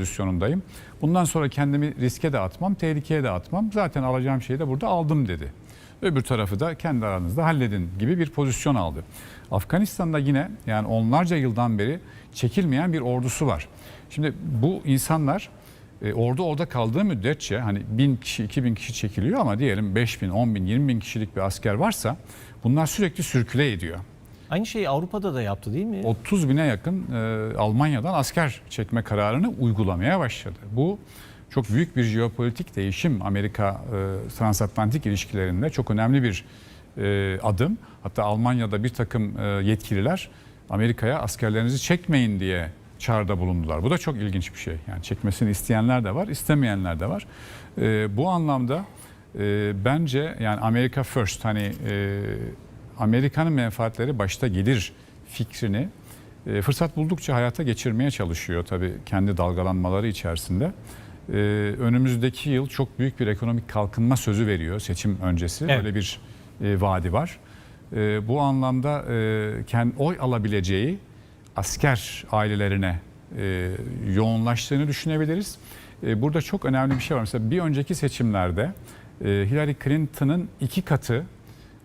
pozisyonundayım. Bundan sonra kendimi riske de atmam, tehlikeye de atmam. Zaten alacağım şeyi de burada aldım dedi. Öbür tarafı da kendi aranızda halledin gibi bir pozisyon aldı. Afganistan'da yine yani onlarca yıldan beri çekilmeyen bir ordusu var. Şimdi bu insanlar e, ordu orada kaldığı müddetçe hani bin kişi, iki bin kişi çekiliyor ama diyelim 5 bin, 10 bin, 20 bin kişilik bir asker varsa bunlar sürekli sürküle ediyor. Aynı şeyi Avrupa'da da yaptı değil mi? 30 bine yakın e, Almanya'dan asker çekme kararını uygulamaya başladı. Bu çok büyük bir jeopolitik değişim Amerika e, transatlantik ilişkilerinde çok önemli bir e, adım. Hatta Almanya'da bir takım e, yetkililer Amerika'ya askerlerinizi çekmeyin diye çağrıda bulundular. Bu da çok ilginç bir şey. Yani çekmesini isteyenler de var, istemeyenler de var. E, bu anlamda e, bence yani Amerika first hani e, Amerika'nın menfaatleri başta gelir fikrini e, fırsat buldukça hayata geçirmeye çalışıyor tabii kendi dalgalanmaları içerisinde. E, önümüzdeki yıl çok büyük bir ekonomik kalkınma sözü veriyor seçim öncesi. Evet. Öyle bir e, vaadi var. E, bu anlamda e, kendi oy alabileceği asker ailelerine e, yoğunlaştığını düşünebiliriz. E, burada çok önemli bir şey var. Mesela bir önceki seçimlerde e, Hillary Clinton'ın iki katı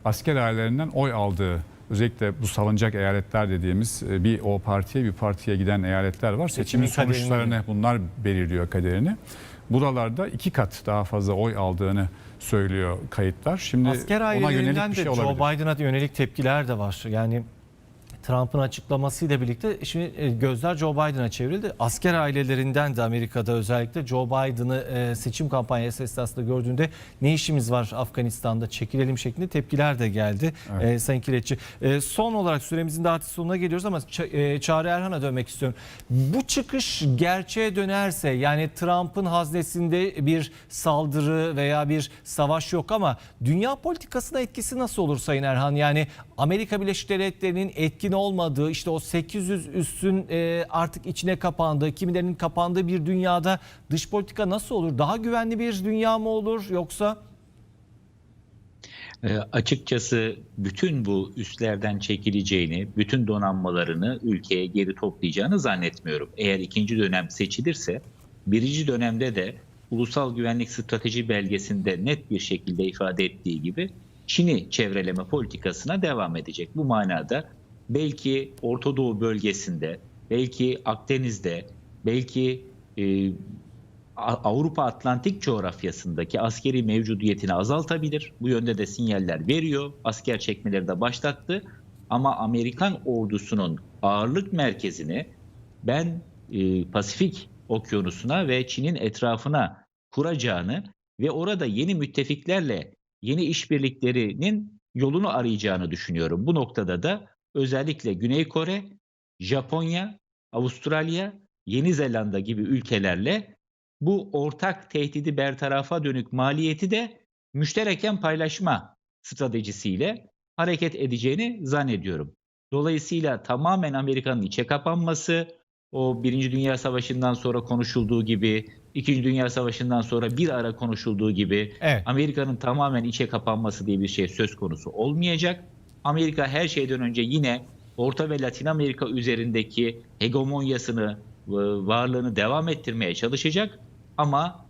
asker ailelerinden oy aldığı özellikle bu salınacak eyaletler dediğimiz e, bir o partiye bir partiye giden eyaletler var. Seçimin kaderini sonuçlarını bunlar belirliyor kaderini. Buralarda iki kat daha fazla oy aldığını söylüyor kayıtlar. Şimdi Asker ona yönelik bir de şey Joe olabilir. Biden'a yönelik tepkiler de var. Yani Trump'ın açıklamasıyla birlikte şimdi e, gözler Joe Biden'a çevrildi. Asker ailelerinden de Amerika'da özellikle Joe Biden'ı e, seçim kampanyası esnasında gördüğünde ne işimiz var Afganistan'da çekilelim şeklinde tepkiler de geldi e, Sayın Kireççi. E, son olarak süremizin de artık sonuna geliyoruz ama Ça- e, Çağrı Erhan'a dönmek istiyorum. Bu çıkış gerçeğe dönerse yani Trump'ın haznesinde bir saldırı veya bir savaş yok ama dünya politikasına etkisi nasıl olur Sayın Erhan? Yani Amerika Birleşik Devletleri'nin etkin olmadığı işte o 800 üstün e, artık içine kapandığı kimilerinin kapandığı bir dünyada dış politika nasıl olur? Daha güvenli bir dünya mı olur yoksa? E, açıkçası bütün bu üslerden çekileceğini, bütün donanmalarını ülkeye geri toplayacağını zannetmiyorum. Eğer ikinci dönem seçilirse, birinci dönemde de Ulusal Güvenlik Strateji Belgesi'nde net bir şekilde ifade ettiği gibi Çin'i çevreleme politikasına devam edecek. Bu manada belki Orta Doğu bölgesinde, belki Akdeniz'de, belki e, Avrupa Atlantik coğrafyasındaki askeri mevcudiyetini azaltabilir. Bu yönde de sinyaller veriyor. Asker çekmeleri de başlattı. Ama Amerikan ordusunun ağırlık merkezini ben e, Pasifik Okyanusu'na ve Çin'in etrafına kuracağını ve orada yeni müttefiklerle yeni işbirliklerinin yolunu arayacağını düşünüyorum. Bu noktada da özellikle Güney Kore, Japonya, Avustralya, Yeni Zelanda gibi ülkelerle bu ortak tehdidi bertarafa dönük maliyeti de müştereken paylaşma stratejisiyle hareket edeceğini zannediyorum. Dolayısıyla tamamen Amerika'nın içe kapanması, o Birinci Dünya Savaşı'ndan sonra konuşulduğu gibi, İkinci Dünya Savaşı'ndan sonra bir ara konuşulduğu gibi Evet. Amerika'nın tamamen içe kapanması diye bir şey söz konusu olmayacak. Amerika her şeyden önce yine Orta ve Latin Amerika üzerindeki hegemonyasını, e, varlığını devam ettirmeye çalışacak. Ama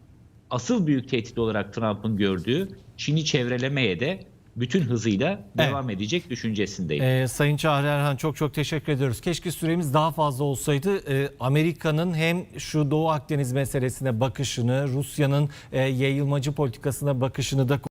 asıl büyük tehdit olarak Trump'ın gördüğü Çin'i çevrelemeye de bütün hızıyla devam edecek düşüncesindeyim. Ee, Sayın Çağrı Erhan çok çok teşekkür ediyoruz. Keşke süremiz daha fazla olsaydı. Ee, Amerika'nın hem şu Doğu Akdeniz meselesine bakışını, Rusya'nın e, yayılmacı politikasına bakışını da